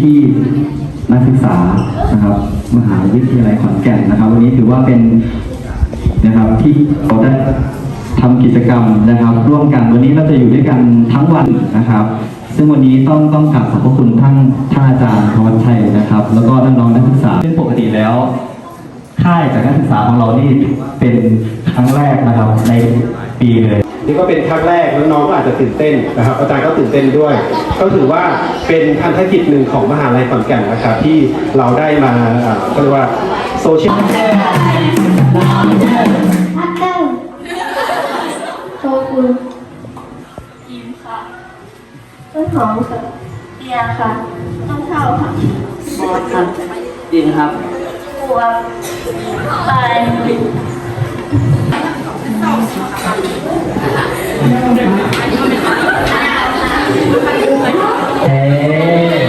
พี่ๆนักศึกษานะครับ มหาวิทยาลัยขอนแก่นนะครับ วันนี้ถือว่าเป็นนะครับที่เราได้ทำกิจกรรมนะครับ ร่วมกันวันนี้เราจะอยู่ด้วยกันทั้งวันนะครับ ซึ่งวันนี้ต้องต้องกราบขอบพระคุณท่านท่านอาจารย์ธวัชชัยนะครับ แล้วก็น้องๆนักศึกษาซึ่งปกติแล้วค่ายจากนักศึกษาของเรานี่เป็นครั้งแรกนะครับในปีเลย นี่ก็เป็นครั้งแรกน้องๆก็อาจจะตื่นเต้นนะครับ อาจารย์ก็ตื่นเต้นด้วย ก็ถือว่าเป็นพันธกิจหนึ่งของมหาลัยขอนแก่นนะครับที่เราได้มาเขาเรียกว่าโซเชียลพัตเตอร์โชกุนอิมค่ะต้นหอมค่ะเบียร์ค่ะต้นเท่าค่ะบอสครับดินครับบัวปลาย เอ๊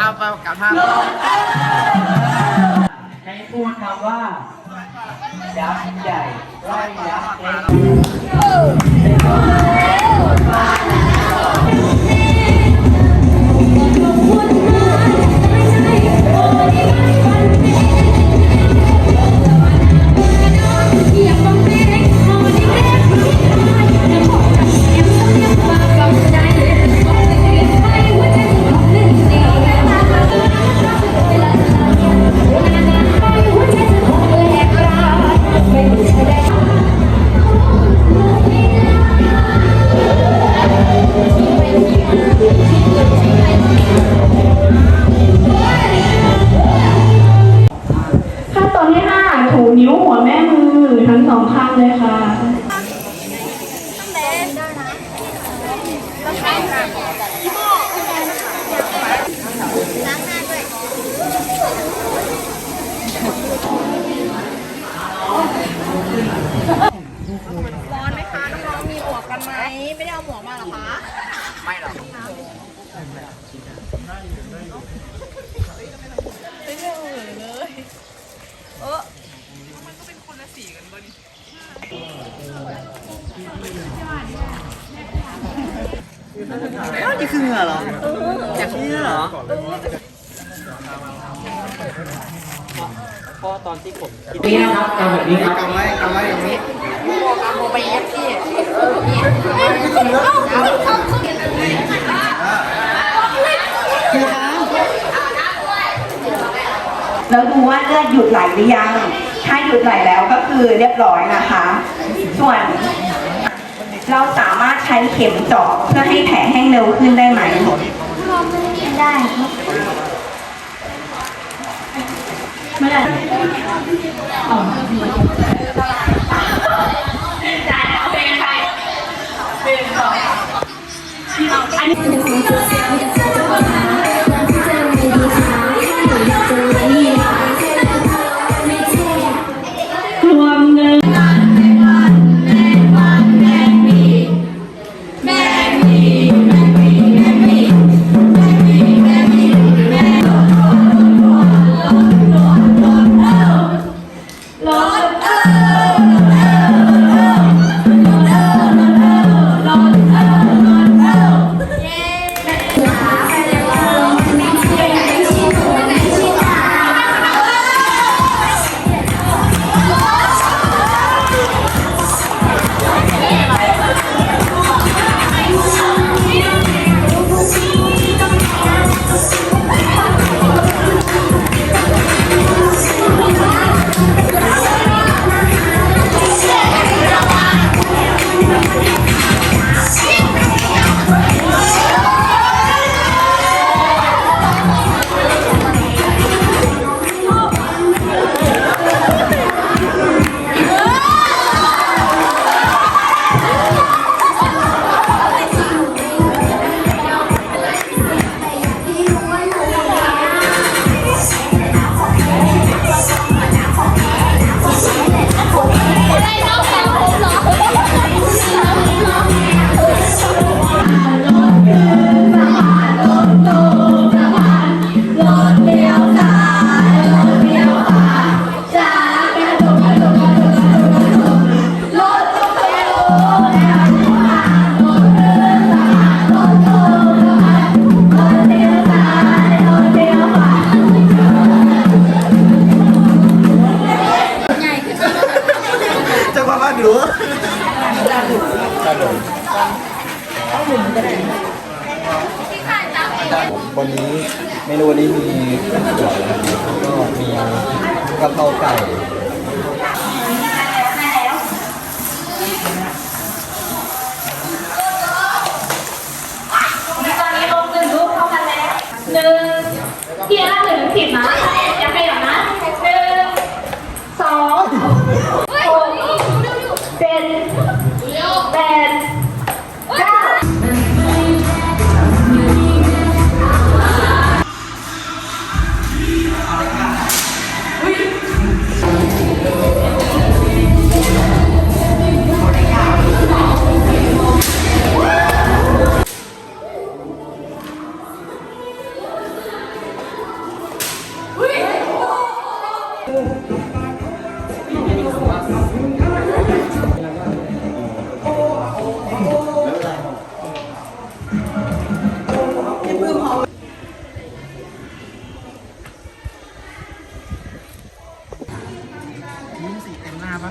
อาไปกับท่าใช้พูดคำว่ายักษ์ใหญ่ไล่ยักษ์เล็ก คือเหงื่อเหรอจากนี่เหรอเพราะตอนที่ผมคิดนี่นะครับกำแบบนี้ครับกำไว้กำไว้อย่างนี้เอาหมวกไปเย็บที่แล้วดูว่าเลือดหยุดไหลหรือยัง ถ้าหยุดไหลแล้วก็คือเรียบร้อยนะคะ ส่วนเราสามารถ ใช้เข็มเจาะเพื่อให้แผลแห้งเร็วขึ้นได้ไหมได้ครับไม่ได้รานหรือด้านหลุมด้านหลุมด้านหลุมก็ได้วันนี้เมนูวันนี้มีก็มีกะเพราไก่หนึ่งเพียร์ละหนึ่งสิบนะ